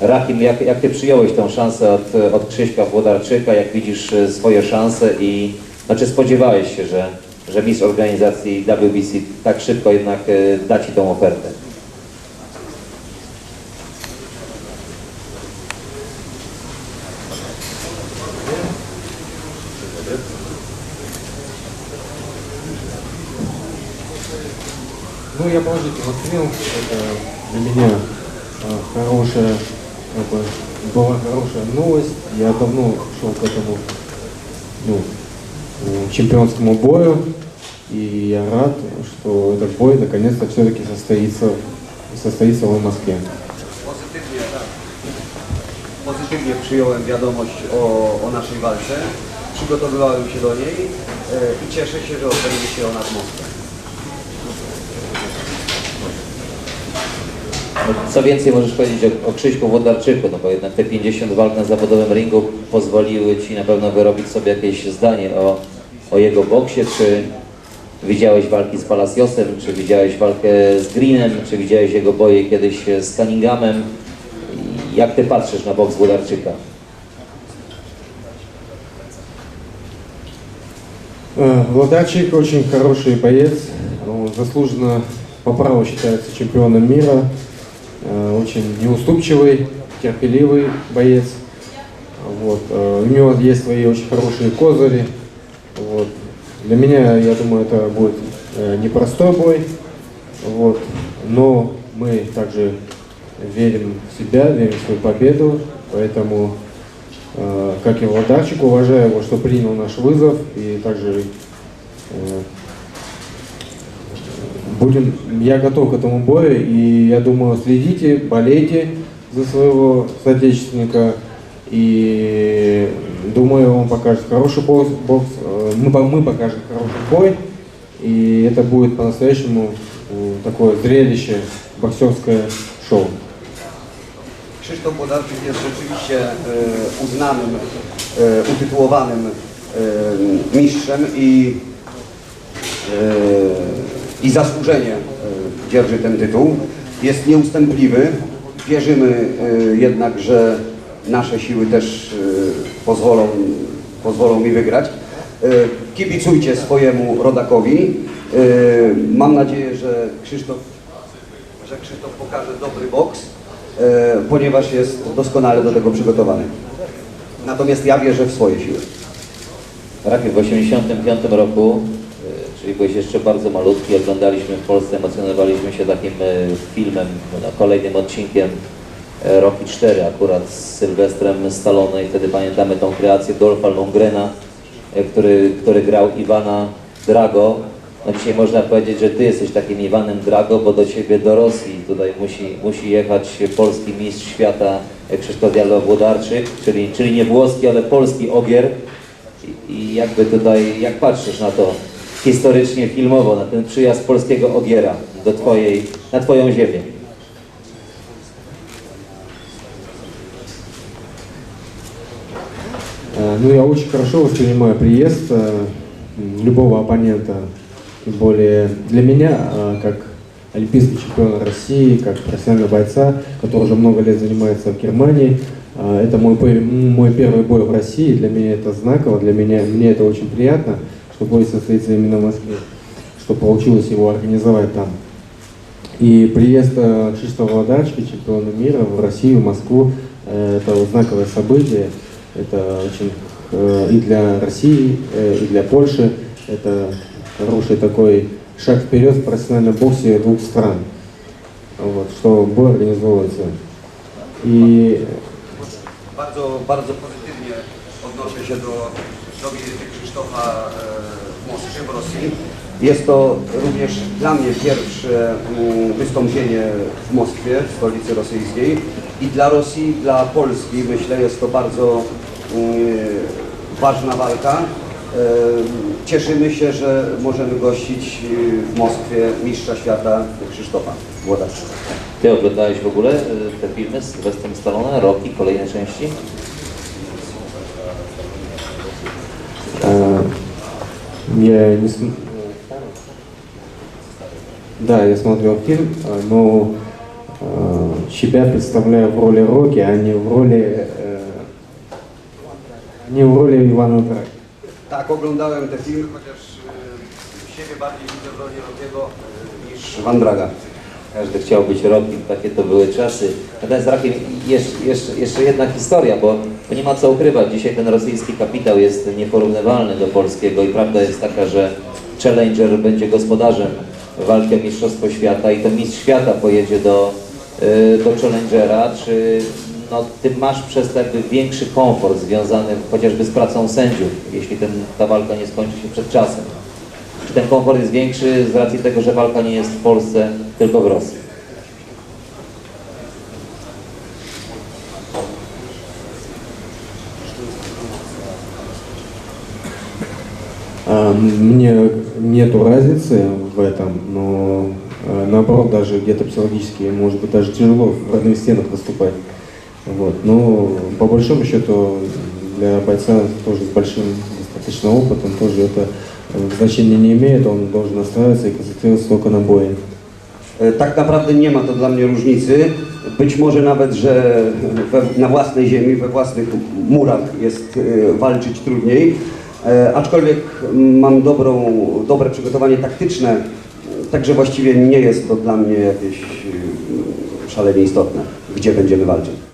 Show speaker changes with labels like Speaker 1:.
Speaker 1: Rachim, jak, jak Ty przyjąłeś tą szansę od, od Krzyśka Włodarczyka, jak widzisz e, swoje szanse i no, czy spodziewałeś się, że, że mistrz organizacji WBC tak szybko jednak e, da Ci tą ofertę?
Speaker 2: Ну, я положительно воспринял. Это для меня э, хорошая, как бы, была хорошая новость. Я давно шел к этому ну, э, чемпионскому бою. И я рад, что этот бой наконец-то все-таки состоится, состоится в Москве.
Speaker 3: Pozytywnie, tak. Pozytywnie przyjąłem wiadomość o, o naszej walce. Przygotowywałem się do niej e, i cieszę się, że odbędzie się ona w Moskwie.
Speaker 1: Co więcej możesz powiedzieć o, o Krzyśku Włodarczyku, no bo jednak te 50 walk na zawodowym ringu pozwoliły Ci na pewno wyrobić sobie jakieś zdanie o, o jego boksie, czy widziałeś walki z Palaciosem, czy widziałeś walkę z Greenem, czy widziałeś jego boje kiedyś z Cunninghamem. I Jak Ty patrzysz na boks Włodarczyka?
Speaker 2: Э, Владачик очень хороший боец, он заслуженно по праву считается чемпионом мира, Э, Очень неуступчивый, терпеливый боец. Вот. э, У него есть свои очень хорошие козыри. Вот. Для меня, я думаю, это будет э, непростой бой. Вот. Но мы также верим в себя, верим в свою победу. Поэтому Э, как и Владарчик, уважаю его, что принял наш вызов. И также э, будем, я готов к этому бою. И я думаю, следите, болейте за своего соотечественника. И думаю, он покажет хороший бокс. бокс. Э, Мы, мы покажем хороший бой. И это будет по-настоящему э, такое зрелище, боксерское шоу.
Speaker 3: Krzysztof Włodarczyk jest rzeczywiście e, uznanym, e, utytułowanym mistrzem i, i zasłużenie e, dzierży ten tytuł. Jest nieustępliwy. Wierzymy e, jednak, że nasze siły też e, pozwolą, pozwolą mi wygrać. Kibicujcie swojemu rodakowi. Mam nadzieję, że Krzysztof że Krzysztof pokaże dobry boks, ponieważ jest doskonale do tego przygotowany. Natomiast ja wierzę w swoje siły.
Speaker 1: Rachim, w 1985 roku, czyli byłeś jeszcze bardzo malutki, oglądaliśmy w Polsce, emocjonowaliśmy się takim y, filmem, no, kolejnym odcinkiem y, Rocky 4, akurat z Sylwestrem Stallone i wtedy pamiętamy tą kreację Dolpha Lundgrena, y, który, który grał Iwana Drago. No dzisiaj można powiedzieć, że Ty jesteś takim Iwanem Drago, bo do Ciebie do Rosji tutaj musi, musi jechać polski mistrz świata Krzysztof Jadło-Włodarczyk, czyli, czyli nie włoski, ale polski ogier. I jakby tutaj, jak patrzysz na to historycznie, filmowo, na ten przyjazd polskiego ogiera do twojej, na Twoją ziemię?
Speaker 2: Ну, я очень хорошо воспринимаю приезд э, любого оппонента. Тем более для меня, э, как олимпийский чемпион России, как профессионального бойца, который уже много лет занимается в Германии, э, это мой, мой первый бой в России. Для меня это знаково, для меня мне это очень приятно, что бой состоится именно в Москве, что получилось его организовать там. И приезд э, Кшиштофа Владарчика, чемпиона мира в Россию, в Москву, э, это знаковое событие. Это очень э, и для России, э, и для Польши. Это хороший такой шаг вперед в профессиональном боксе двух стран. Вот, что бой организовывается. И
Speaker 3: Bardzo, bardzo odnoszę się do, do wizyty Krzysztofa e, w Moskwie, w Rosji. Jest to również dla mnie pierwsze mm, wystąpienie w Moskwie, w stolicy rosyjskiej. I dla Rosji, dla Polski myślę jest to bardzo mm, ważna walka. E, Cieszymy się, że możemy gościć e, w Moskwie mistrza świata Krzysztofa Włodarczyka.
Speaker 1: Ty oglądałeś w ogóle te filmy z Sylwestrem Stallone, Rocky, kolejne części?
Speaker 2: Я не см- Да, я смотрел фильм, э, но э, себя представляю в роли Роки, а не в роли, э, не в роли Ивана Драги.
Speaker 3: Tak, oglądałem te filmy, chociaż e, siebie bardziej widzę w roli Rokiego e, niż Van Draga.
Speaker 1: Każdy chciał być rokiem, takie to były czasy. Natomiast Rakiem, jeszcze, jeszcze, jeszcze jedna historia, bo, bo nie ma co ukrywać. Dzisiaj ten rosyjski kapitał jest nieporównywalny do polskiego i prawda jest taka, że Challenger będzie gospodarzem walki o Mistrzostwo Świata i to mistrz świata pojedzie do, y, do Challengera. Czy no, ty masz przez to jakby większy komfort związany chociażby z pracą sędziów, jeśli ten, ta walka nie skończy się przed czasem? Ten komfort jest większy z racji tego, że walka nie jest w Polsce, tylko w Rosji?
Speaker 2: Мне нету разницы в этом, но наоборот даже где-то психологически, может быть, даже тяжело в родных стенах выступать. Вот. Но по большому счету для бойца тоже с большим достаточно опытом тоже это значения не имеет, он должен настраиваться и концентрироваться только на бое.
Speaker 3: E, Tak naprawdę nie ma to dla mnie różnicy. Być może nawet, że we, na własnej ziemi, we własnych murach jest e, walczyć trudniej. E, Aczkolwiek mam dobrą, dobre przygotowanie taktyczne, także właściwie nie jest to dla mnie jakieś e, szalenie istotne, gdzie będziemy walczyć.